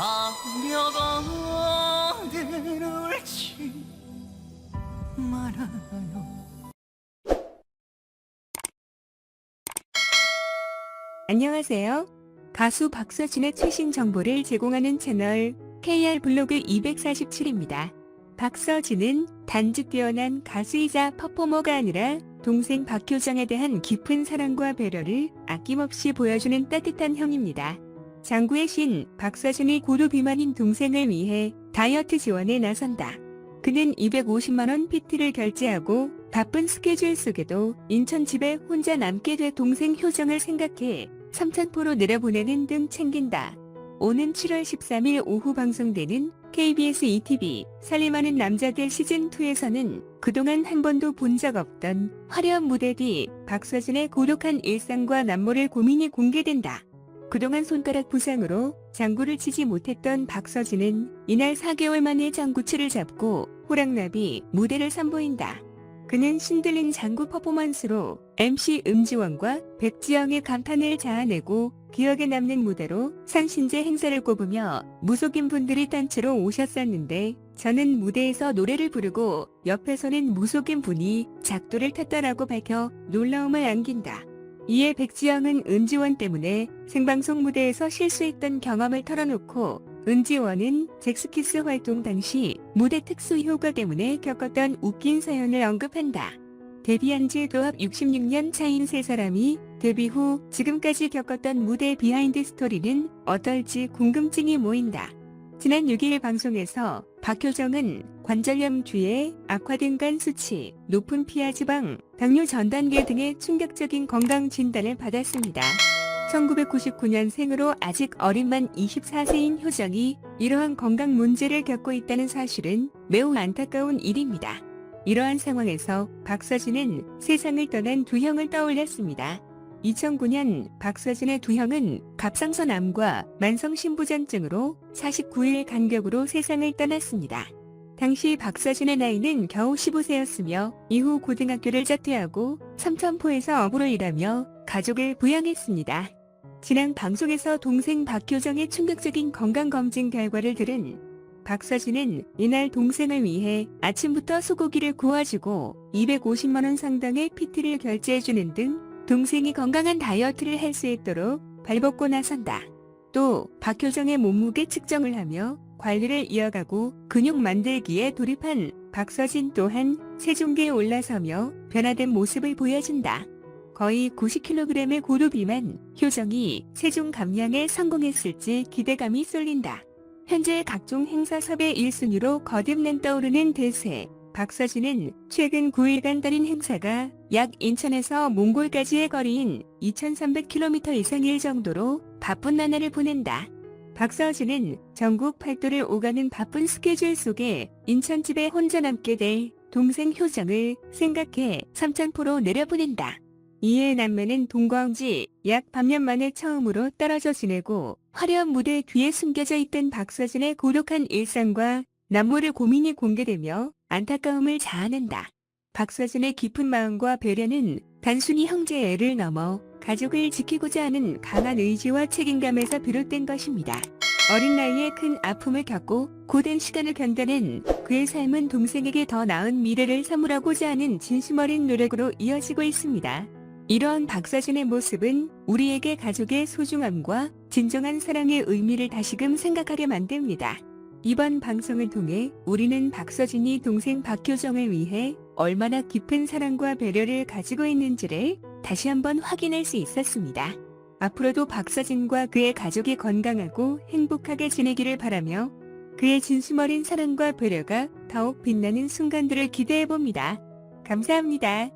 하려고 들을지 말아요 안녕하세요. 가수 박서진의 최신 정보를 제공하는 채널 KR 블로그 247입니다. 박서진은 단지 뛰어난 가수이자 퍼포머가 아니라 동생 박효정에 대한 깊은 사랑과 배려를 아낌없이 보여주는 따뜻한 형입니다. 장구의 신 박서진이 고도 비만인 동생을 위해 다이어트 지원에 나선다. 그는 250만원 PT를 결제하고 바쁜 스케줄 속에도 인천 집에 혼자 남게 돼 동생 효정을 생각해 삼천포로 내려보내는 등 챙긴다. 오는 7월 13일 오후 방송되는 KBS ETV 살림하는 남자들 시즌2에서는 그동안 한 번도 본 적 없던 화려한 무대 뒤 박서진의 고독한 일상과 남모를 고민이 공개된다. 그동안 손가락 부상으로 장구를 치지 못했던 박서진은 이날 4개월 만에 장구치를 잡고 호랑나비 무대를 선보인다. 그는 신들린 장구 퍼포먼스로 MC 음지원과 백지영의 감탄을 자아내고 기억에 남는 무대로 상신제 행사를 꼽으며 무속인 분들이 단체로 오셨었는데 저는 무대에서 노래를 부르고 옆에서는 무속인 분이 작도를 탔다라고 밝혀 놀라움을 안긴다. 이에 백지영은 은지원 때문에 생방송 무대에서 실수했던 경험을 털어놓고 은지원은 잭스키스 활동 당시 무대 특수 효과 때문에 겪었던 웃긴 사연을 언급한다. 데뷔한 지 도합 66년 차인 세 사람이 데뷔 후 지금까지 겪었던 무대 비하인드 스토리는 어떨지 궁금증이 모인다. 지난 6일 방송에서 박효정은 관절염 뒤에 악화된 간 수치, 높은 피하 지방, 당뇨 전 단계 등의 충격적인 건강 진단을 받았습니다. 1999년생으로 아직 어린 만 24세인 효정이 이러한 건강 문제를 겪고 있다는 사실은 매우 안타까운 일입니다. 이러한 상황에서 박서진은 세상을 떠난 두 형을 떠올렸습니다. 2009년 박서진의 두 형은 갑상선암과 만성신부전증으로 49일 간격으로 세상을 떠났습니다. 당시 박서진의 나이는 겨우 15세였으며 이후 고등학교를 자퇴하고 삼천포에서 어부로 일하며 가족을 부양했습니다. 지난 방송에서 동생 박효정의 충격적인 건강검진 결과를 들은 박서진은 이날 동생을 위해 아침부터 소고기를 구워주고 250만원 상당의 PT를 결제해주는 등 동생이 건강한 다이어트를 할 수 있도록 발벗고 나선다. 또 박효정의 몸무게 측정을 하며 관리를 이어가고 근육 만들기에 돌입한 박서진 또한 체중계에 올라서며 변화된 모습을 보여준다. 거의 90kg의 고도 비만 효정이 체중 감량에 성공했을지 기대감이 쏠린다. 현재 각종 행사 섭외 1순위로 거듭난 떠오르는 대세. 박서진은 최근 9일간 달인 행사가 약 인천에서 몽골까지의 거리인 2300km 이상일 정도로 바쁜 나날을 보낸다. 박서진은 전국 팔도를 오가는 바쁜 스케줄 속에 인천집에 혼자 남게 될 동생 효정을 생각해 삼천포로 내려보낸다. 이에 남매는 동거한 지약 반년 만에 처음으로 떨어져 지내고 화려한 무대 뒤에 숨겨져 있던 박서진의 고독한 일상과 남모를 고민이 공개되며 안타까움을 자아낸다. 박서진의 깊은 마음과 배려는 단순히 형제애를 넘어 가족을 지키고자 하는 강한 의지와 책임감에서 비롯된 것입니다. 어린 나이에 큰 아픔을 겪고 고된 시간을 견뎌낸 그의 삶은 동생에게 더 나은 미래를 선물하고자 하는 진심 어린 노력으로 이어지고 있습니다. 이러한 박서진의 모습은 우리에게 가족의 소중함과 진정한 사랑의 의미를 다시금 생각하게 만듭니다. 이번 방송을 통해 우리는 박서진이 동생 박효정을 위해 얼마나 깊은 사랑과 배려를 가지고 있는지를 다시 한번 확인할 수 있었습니다. 앞으로도 박서진과 그의 가족이 건강하고 행복하게 지내기를 바라며 그의 진심 어린 사랑과 배려가 더욱 빛나는 순간들을 기대해 봅니다. 감사합니다.